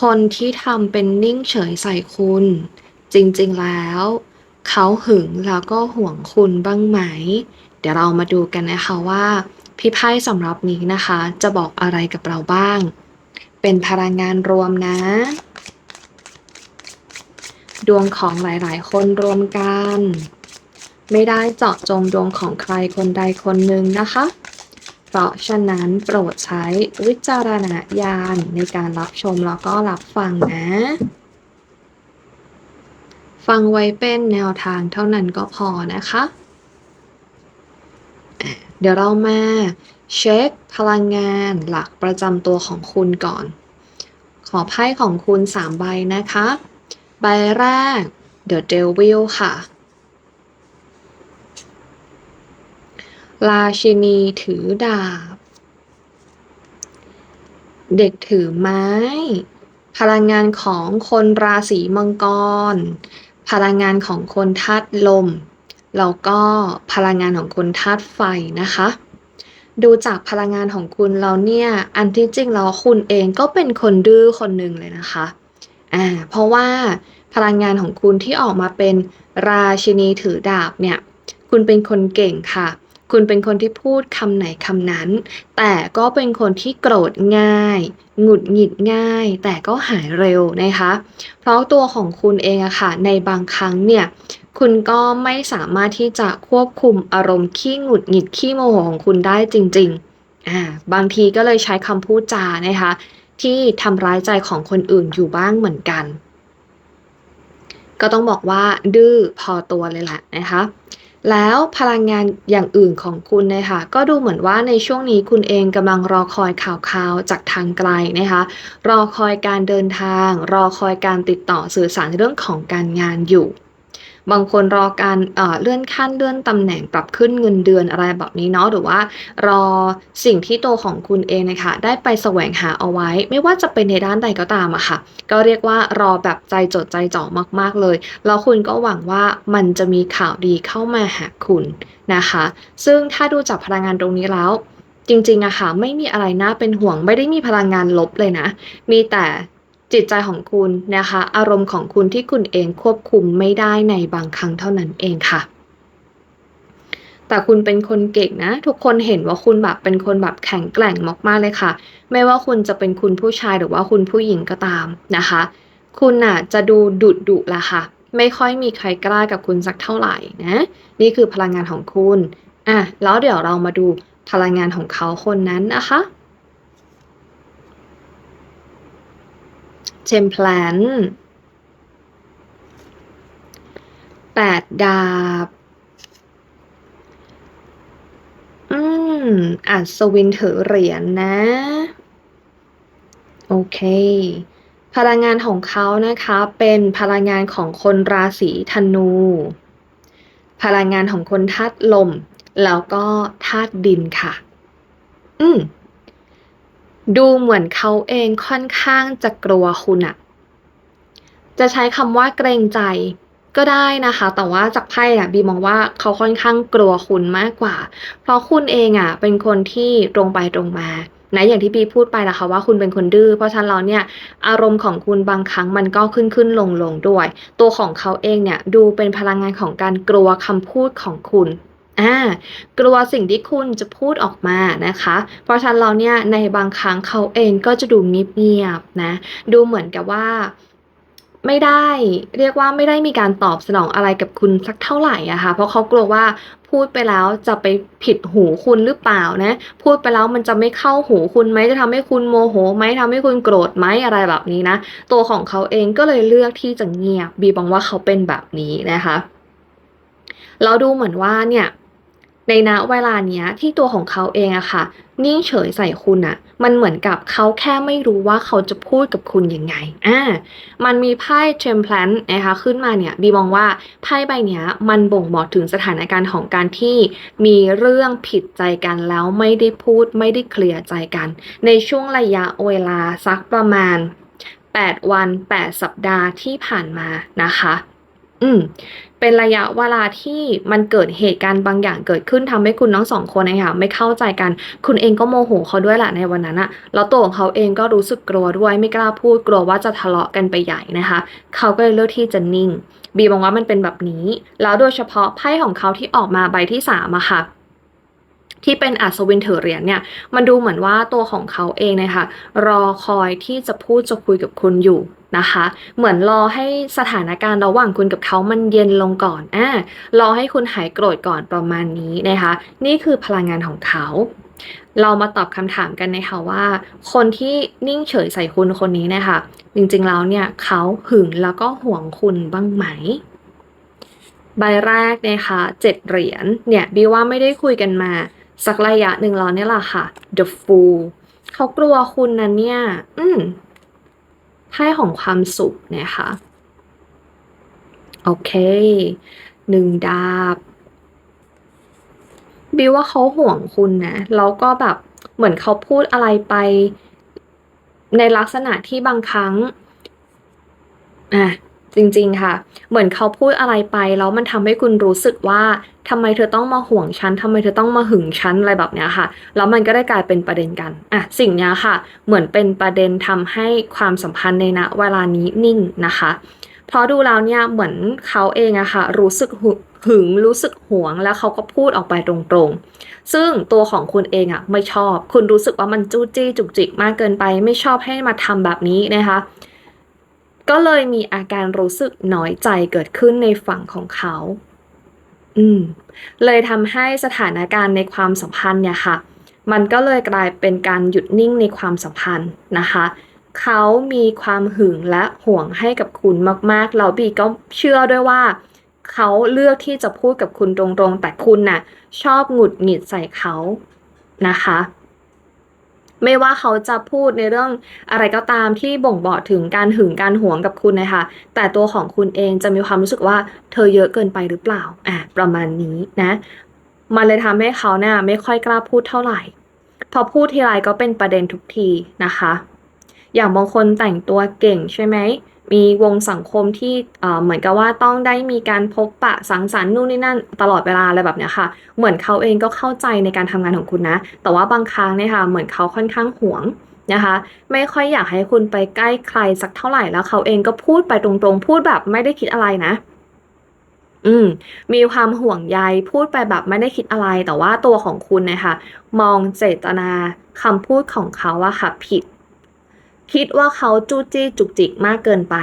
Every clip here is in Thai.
คนที่ทำเป็นนิ่งเฉยใส่คุณ จริงๆแล้ว เขาหึงแล้วก็ห่วงคุณบ้างไหม เดี๋ยวเรามาดูกันนะคะว่าพี่ไพ่สำหรับนี้นะคะ จะบอกอะไรกับเราบ้าง เป็นพลังงานรวมนะ ดวงของหลายๆ คนรวมกัน ไม่ได้เจาะจงดวงของใครคนใดคนหนึ่งนะคะ เพราะฉะนั้นโปรดใช้วิจารณญาณในการรับชมแล้วก็รับฟังนะ ฟังไว้เป็นแนวทางเท่านั้นก็พอนะคะ เดี๋ยวเรามาเช็คพลังงานหลักประจำตัวของคุณก่อน ขอไพ่ของคุณ 3 ใบนะคะ ใบแรก The Devil ค่ะ ราชินีถือดาบ เด็กถือไม้ พลังงานของคนราศีมังกร พลังงานของคนธาตุลม แล้วก็พลังงานของคนธาตุไฟนะคะ ดูจากพลังงานของคุณเราเนี่ย อันที่จริงแล้วคุณเองก็เป็นคนดื้อคนหนึ่งเลยนะคะ อ่า เพราะว่าพลังงานของคุณที่ออกมาเป็นราชินีถือดาบเนี่ย คุณเป็นคนเก่งค่ะ คุณเป็นคนที่พูดคำไหนคำนั้น แต่ก็เป็นคนที่โกรธง่ายหงุดหงิดง่าย แต่ก็หายเร็วนะคะ เพราะตัวของคุณเองอะค่ะ ในบางครั้งเนี่ย คุณก็ไม่สามารถที่จะควบคุมอารมณ์ขี้หงุดหงิดขี้โมโหของคุณได้จริงๆอ่าบางทีก็เลยใช้คำพูดจานะคะ ที่ทำร้ายใจของคนอื่นอยู่บ้างเหมือนกัน ก็ต้องบอกว่าดื้อพอตัวเลยแหละนะคะ แล้วพลังงานอย่างอื่นของคุณนะคะก็ดูเหมือนว่าในช่วงนี้คุณเองกำลังรอคอยข่าวๆจากทางไกลนะคะรอคอยการเดินทาง รอคอยการติดต่อสื่อสารเรื่องของการงานอยู่ บางคนรอการเเลื่อนขั้นเลื่อนตำแหน่งปรับขึ้นเงินเดือนอะไรแบบนี้เนาะหรือว่ารอสิ่งที่ตัวของคุณเองนะคะได้ไปแสวงหาเอาไว้ ไม่ว่าจะเป็นในด้านใดก็ตามอะค่ะ ก็เรียกว่ารอแบบใจจดใจจ่อมาก ๆเลย แล้วคุณก็หวังว่ามันจะมีข่าวดีเข้ามาหาคุณนะคะ ซึ่งถ้าดูจากพลังงานตรงนี้แล้วจริงๆอะค่ะไม่มีอะไรน่าเป็นห่วงไม่ได้มีพลังงานลบเลยนะ มีแต่ จิตใจของคุณนะคะ อารมณ์ของคุณที่คุณเองควบคุมไม่ได้ในบางครั้งเท่านั้นเองค่ะ แต่คุณเป็นคนเก่งนะ ทุกคนเห็นว่าคุณแบบเป็นคนแบบแข็งแกร่งมากๆเลยค่ะ ไม่ว่าคุณจะเป็นคุณผู้ชายหรือว่าคุณผู้หญิงก็ตามนะคะ คุณน่ะจะดูดุดุละค่ะ ไม่ค่อยมีใครกล้ากับคุณสักเท่าไหร่นะ นี่คือพลังงานของคุณอะแล้วเดี๋ยวเรามาดูพลังงานของเขาคนนั้นนะคะ เจมแพลนแปดดาบ อืมอัศวินถือเหรียญนนะ โอเค พลังงานของเขานะคะเป็นพลังงานของคนราศีธนู พลังงานของคนธาตุลม แล้วก็ธาตุดินค่ะ อืม ดูเหมือนเขาเองค่อนข้างจะกลัวคุณอะจะใช้คำว่าเกรงใจก็ได้นะคะ แต่ว่าจากไพ่อะบีมองว่าเขาค่อนข้างกลัวคุณมากกว่า เพราะคุณเองอะเป็นคนที่ตรงไปตรงมานะอย่างที่บีพูดไปนะคะว่าคุณเป็นคนดื้อเพราะฉะนั้นเราเนี่ยอารมณ์ของคุณบางครั้งมันก็ขึ้นขึ้นลงลงด้วย ตัวของเขาเองเนี่ยดูเป็นพลังงานของการกลัวคำพูดของคุณ อ่ากลัวสิ่งที่คุณจะพูดออกมานะคะ เพราะฉะนั้นเราเนี่ยในบางครั้งเขาเองก็จะดูเงียบๆนะ ดูเหมือนกับว่าไม่ได้เรียกว่าไม่ได้มีการตอบสนองอะไรกับคุณสักเท่าไหร่อะค่ะเพราะเขากลัวว่าพูดไปแล้วจะไปผิดหูคุณหรือเปล่านะพูดไปแล้วมันจะไม่เข้าหูคุณไหมจะทำให้คุณโมโหไหมทำให้คุณโกรธไหมอะไรแบบนี้นะ ตัวของเขาเองก็เลยเลือกที่จะเงียบบีบองว่าเขาเป็นแบบนี้นะคะเราดูเหมือนว่าเนี่ย ในณเวลาเนี้ยที่ตัวของเขาเองอะค่ะ นิ่งเฉยใส่คุณอะมันเหมือนกับเขาแค่ไม่รู้ว่าเขาจะพูดกับคุณยังไงอ่ามันมีไพ่เทมเพลนนะคะขึ้นมาเนี่ยบีมองว่าไพ่ใบเนี้ยมันบ่งบอกถึงสถานการณ์ของการที่มีเรื่องผิดใจกันแล้วไม่ได้พูดไม่ได้เคลียร์ใจกัน ในช่วงระยะเวลาสักประมาณ 8 วัน 8 สัปดาห์ที่ผ่านมานะคะ อืมเป็นระยะเวลาที่มันเกิดเหตุการณ์บางอย่างเกิดขึ้นทำให้คุณทั้งสองคนเองค่ะไม่เข้าใจกัน คุณเองก็โมโหเขาด้วยแหละในวันนั้นอะแล้วตัวของเขาเองก็รู้สึกกลัวด้วยไม่กล้าพูดกลัวว่าจะทะเลาะกันไปใหญ่นะคะ เขาก็เลยเลือกที่จะนิ่ง บีมองว่ามันเป็นแบบนี้ แล้วโดยเฉพาะไพ่ของเขาที่ออกมาใบที่สามอะค่ะที่เป็นอัศวินถือเหรียญเนี่ยมันดูเหมือนว่าตัวของเขาเองนะคะรอคอยที่จะพูดจะคุยกับคุณอยู่ นะคะ เหมือนรอให้สถานการณ์ระหว่างคุณกับเขามันเย็นลงก่อนอ่ารอให้คุณหายโกรธก่อนประมาณนี้นะคะ นี่คือพลังงานของเขา เรามาตอบคำถามกันนะคะว่า คนที่นิ่งเฉยใส่คุณคนนี้นะคะ จริงๆแล้วเนี่ยเขาหึงแล้วก็ห่วงคุณบ้างไหมใบแรกนะคะเจ็ดเหรียญเนี่ยบีว่าไม่ได้คุยกันมา สักระยะหนึ่งแล้วเนี่ยแหละค่ะ The Fool เขากลัวคุณนะเนี่ย อืม ไพ่ของความสุขนะคะโอเคหนึ่งดาบบิวว่าเขาห่วงคุณนะแล้วก็แบบเหมือนเขาพูดอะไรไป ในลักษณะที่บางครั้งอะ จริง ๆ ค่ะ เหมือนเขาพูดอะไรไปแล้วมันทำให้คุณรู้สึกว่าทำไมเธอต้องมาห่วงฉันทำไมเธอต้องมาหึงฉันอะไรแบบเนี้ยค่ะ แล้วมันก็ได้กลายเป็นประเด็นกันอะสิ่งนี้ค่ะ เหมือนเป็นประเด็นทำให้ความสัมพันธ์ในณเวลานี้นิ่งนะคะ เพราะดูแล้วเนี่ยเหมือนเขาเองอะค่ะ รู้สึกหึงรู้สึกหวงแล้วเขาก็พูดออกไปตรงๆ ซึ่งตัวของคุณเองอะไม่ชอบ คุณรู้สึกว่ามันจู้จี้จุกจิกมากเกินไป ไม่ชอบให้มาทำแบบนี้นะคะ ก็เลยมีอาการรู้สึกน้อยใจเกิดขึ้นในฝั่งของเขา อืม เลยทำให้สถานการณ์ในความสัมพันธ์เนี่ยค่ะ มันก็เลยกลายเป็นการหยุดนิ่งในความสัมพันธ์นะคะ เขามีความหึงและห่วงให้กับคุณมากๆแล้วบีก็เชื่อด้วยว่า เขาเลือกที่จะพูดกับคุณตรงๆ แต่คุณน่ะ ชอบหงุดหงิดใส่เขานะคะ ไม่ว่าเขาจะพูดในเรื่องอะไรก็ตามที่บ่งบอกถึงการหึงการหวงกับคุณนะคะแต่ตัวของคุณเองจะมีความรู้สึกว่าเธอเยอะเกินไปหรือเปล่าอะประมาณนี้นะมันเลยทำให้เขาเนี่ยไม่ค่อยกล้าพูดเท่าไหร่ พอพูดทีไรก็เป็นประเด็นทุกทีนะคะ อย่างบางคนแต่งตัวเก่งใช่ไหม มีวงสังคมที่เหมือนกับว่าต้องได้มีการพบปะสังสรรค์นู่นนี่นั่นตลอดเวลาอะไรแบบเนี้ยค่ะ เหมือนเขาเองก็เข้าใจในการทำงานของคุณนะ แต่ว่าบางครั้งเนี่ยค่ะเหมือนเขาค่อนข้างหวงนะคะไม่ค่อยอยากให้คุณไปใกล้ใครสักเท่าไหร่แล้วเขาเองก็พูดไปตรงๆ พูดแบบไม่ได้คิดอะไรนะ อืม มีความห่วงใยพูดไปแบบไม่ได้คิดอะไร แต่ว่าตัวของคุณเนะคะมองเจตนาคำพูดของเขาอะค่ะผิด คิดว่าเขาจู้จี้จุกจิกมากเกินไป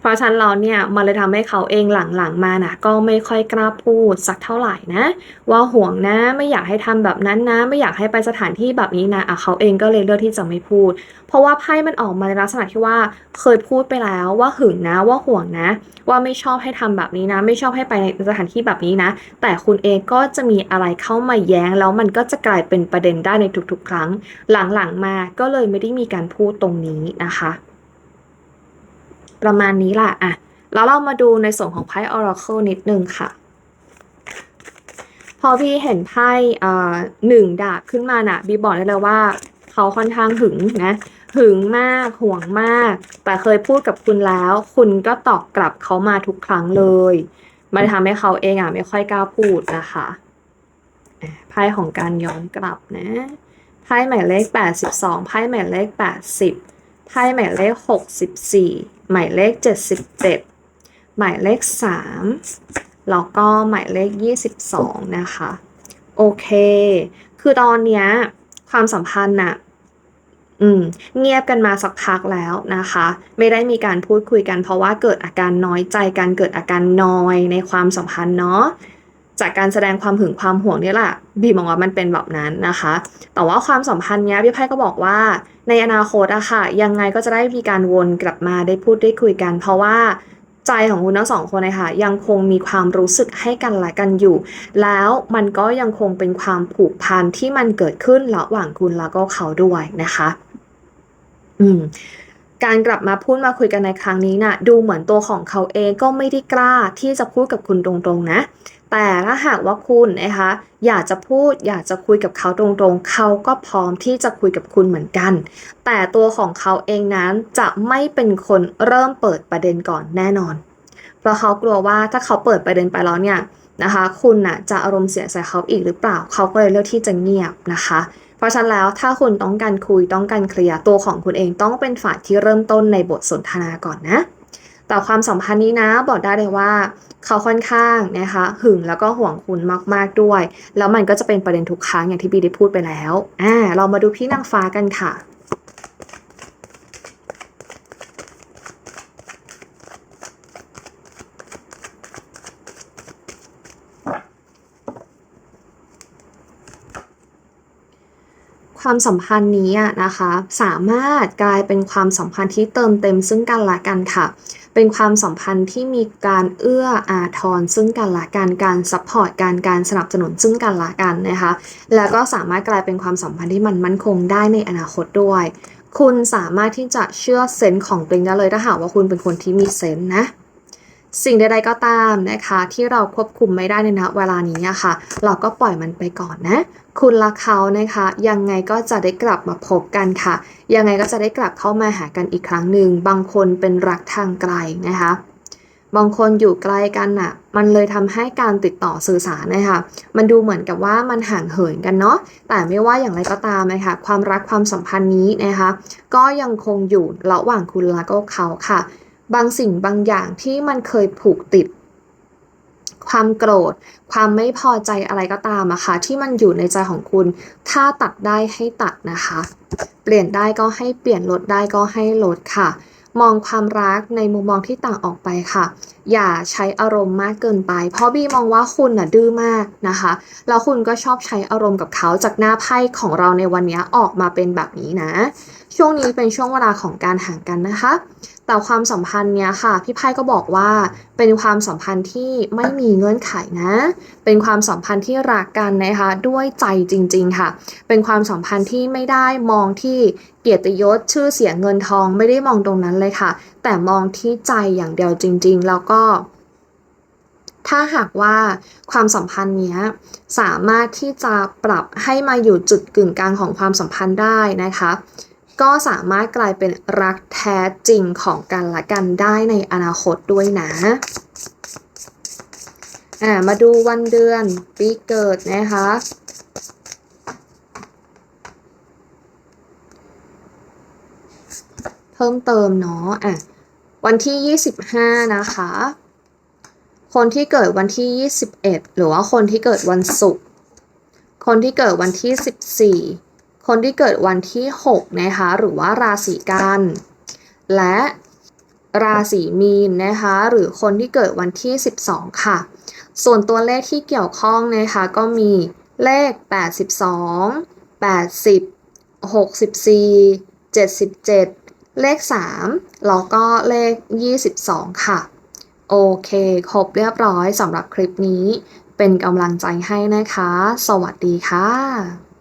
เพราะฉะนั้นเราเนี่ยมันเลยทำให้เขาเองหลังๆมานะก็ไม่ค่อยกล้าพูดสักเท่าไหร่นะ ว่าห่วงนะไม่อยากให้ทำแบบนั้นนะ ไม่อยากให้ไปสถานที่แบบนี้นะอะเขาเองก็เลยเลือกที่จะไม่พูด เพราะว่าไพ่มันออกมาในลักษณะที่ว่าเคยพูดไปแล้วว่าหึงนะว่าห่วงนะ ว่าไม่ชอบให้ทำแบบนี้นะ ไม่ชอบให้ไปในสถานที่แบบนี้นะ แต่คุณเองก็จะมีอะไรเข้ามาแย้ง แล้วมันก็จะกลายเป็นประเด็นได้ในทุกๆ ครั้ง หลังๆมาก็เลยไม่ได้มีการพูดตรงนี้นะคะ ประมาณนี้ล่ะอะแล้วเรามาดูในส่วนของไพ่ Oracle นิดนึงค่ะ พอพี่เห็นไพ่หนึ่งดาบขึ้นมาน่ะบีบอกได้เลยว่า เขาค่อนข้างหึงนะหึงมากห่วงมาก แต่เคยพูดกับคุณแล้ว คุณก็ตอบกลับเขามาทุกครั้งเลยมันทำให้เขาเองอะไม่ค่อยกล้าพูดนะคะอะไพ่ของการย้อนกลับนะไพ่หมายเลข 82ไพ่หมายเลข 80ไพ่หมายเลข 64 หมายเลข 77 หมายเลข 3 แล้วก็หมายเลข 22 นะคะ โอเค คือตอนเนี้ยความสัมพันธ์น่ะอืมเงียบกันมาสักพักแล้วนะคะ ไม่ได้มีการพูดคุยกันเพราะว่าเกิดอาการน้อยใจกันเกิดอาการนอยในความสัมพันธ์เนาะ จากการแสดงความหึงความห่วงนี่แหละบีมองว่ามันเป็นแบบนั้นนะคะ แต่ว่าความสัมพันธ์เนี้ยพี่ไพ่ก็บอกว่า ในอนาคตอะค่ะ ยังไงก็จะได้มีการวนกลับมาได้พูดได้คุยกัน เพราะว่าใจของคุณทั้งสองคนนะคะยังคงมีความรู้สึกให้กันและกันอยู่ แล้วมันก็ยังคงเป็นความผูกพันที่มันเกิดขึ้นระหว่างคุณแล้วก็เขาด้วยนะคะ อืมการกลับมาพูดมาคุยกันในครั้งนี้นะ่ะดูเหมือนตัวของเขาเองก็ไม่ได้กล้าที่จะพูดกับคุณตรงๆนะ แต่ถ้าหากว่าคุณนะคะอยากจะพูดอยากจะคุยกับเขาตรงๆ เขาก็พร้อมที่จะคุยกับคุณเหมือนกัน แต่ตัวของเขาเองนั้นจะไม่เป็นคนเริ่มเปิดประเด็นก่อนแน่นอน เพราะเขากลัวว่าถ้าเขาเปิดประเด็นไปแล้วเนี่ยนะคะคุณน่ะจะอารมณ์เสียใส่เขาอีกหรือเปล่า เขาก็เลยเลือกที่จะเงียบนะคะ เพราะฉะนั้นแล้วถ้าคุณต้องการคุยต้องการเคลียร์ตัวของคุณเองต้องเป็นฝ่ายที่เริ่มต้นในบทสนทนาก่อนนะ แต่ความสัมพันธ์นี้นะบอกได้เลยว่า เขาค่อนข้างนะคะหึงแล้วก็ห่วงคุณมาก ๆด้วย แล้วมันก็จะเป็นประเด็นทุกครั้งอย่างที่บีได้พูดไปแล้วอ่าเรามาดูพี่นางฟ้ากันค่ะความสัมพันธ์นี้อะนะคะ สามารถกลายเป็นความสัมพันธ์ที่เติมเต็มซึ่งกันและกันค่ะ เป็นความสัมพันธ์ที่มีการเอื้ออาทรซึ่งกันและกันการซัพพอร์ตการการสนับสนุนซึ่งกันและกันนะคะ แล้วก็สามารถกลายเป็นความสัมพันธ์ที่มันมั่นคงได้ในอนาคตด้วย คุณสามารถที่จะเชื่อเซนส์ของตัวเองได้เลยถ้าหากว่าคุณเป็นคนที่มีเซนส์นะ สิ่งใดๆก็ตามนะคะ ที่เราควบคุมไม่ได้ในณเวลานี้ค่ะ เราก็ปล่อยมันไปก่อนนะ คุณรักเขานะคะ ยังไงก็จะได้กลับมาพบกันค่ะ ยังไงก็จะได้กลับเข้ามาหากันอีกครั้งหนึ่งบางคนเป็นรักทางไกลนะคะบางคนอยู่ไกลกันน่ะ มันเลยทำให้การติดต่อสื่อสารนะคะ มันดูเหมือนกับว่ามันห่างเหินกันเนาะ แต่ไม่ว่าอย่างไรก็ตามนะคะ ความรักความสัมพันธ์นี้นะคะ ก็ยังคงอยู่ระหว่างคุณและก็เขาค่ะ บางสิ่งบางอย่างที่มันเคยผูกติด ความโกรธ ความไม่พอใจอะไรก็ตามอะค่ะที่มันอยู่ในใจของคุณ ถ้าตัดได้ให้ตัดนะคะ เปลี่ยนได้ก็ให้เปลี่ยนลดได้ก็ให้ลดค่ะ มองความรักในมุมมองที่ต่างออกไปค่ะ อย่าใช้อารมณ์มากเกินไป เพราะบีมองว่าคุณน่ะดื้อมากนะคะแล้วคุณก็ชอบใช้อารมณ์กับเขาจากหน้าไพ่ของเราในวันนี้ออกมาเป็นแบบนี้นะช่วงนี้เป็นช่วงเวลาของการห่างกันนะคะ แต่ความสัมพันธ์เนี้ยค่ะ พี่ไพ่ก็บอกว่าเป็นความสัมพันธ์ที่ไม่มีเงื่อนไขนะ เป็นความสัมพันธ์ที่รักกันนะคะด้วยใจจริง ๆค่ะ เป็นความสัมพันธ์ที่ไม่ได้มองที่เกียรติยศชื่อเสียงเงินทองไม่ได้มองตรงนั้นเลยค่ะ แต่มองที่ใจอย่างเดียวจริง ๆ แล้วก็ ถ้าหากว่าความสัมพันธ์เนี้ยสามารถที่จะปรับให้มาอยู่จุดกึ่งกลางของความสัมพันธ์ได้นะคะ ก็สามารถกลายเป็นรักแท้จริงของกันและกันได้ในอนาคตด้วยนะอ่ามาดูวันเดือนปีเกิดนะคะเพิ่มเติมเนาะอะวันที่ 25 นะคะ คนที่เกิดวันที่ 21 หรือว่าคนที่เกิดวันศุกร์คนที่เกิดวันที่ 14 คนที่เกิดวันที่ 6 นะคะ หรือว่าราศีกัน และราศีมีนนะคะ หรือคนที่เกิดวันที่ 12 ค่ะ ส่วนตัวเลขที่เกี่ยวข้องนะคะ ก็มีเลข 82 80 64 77 เลข 3 แล้วก็เลข 22 ค่ะ โอเค ครบเรียบร้อยสำหรับคลิปนี้ เป็นกำลังใจให้นะคะ สวัสดีค่ะ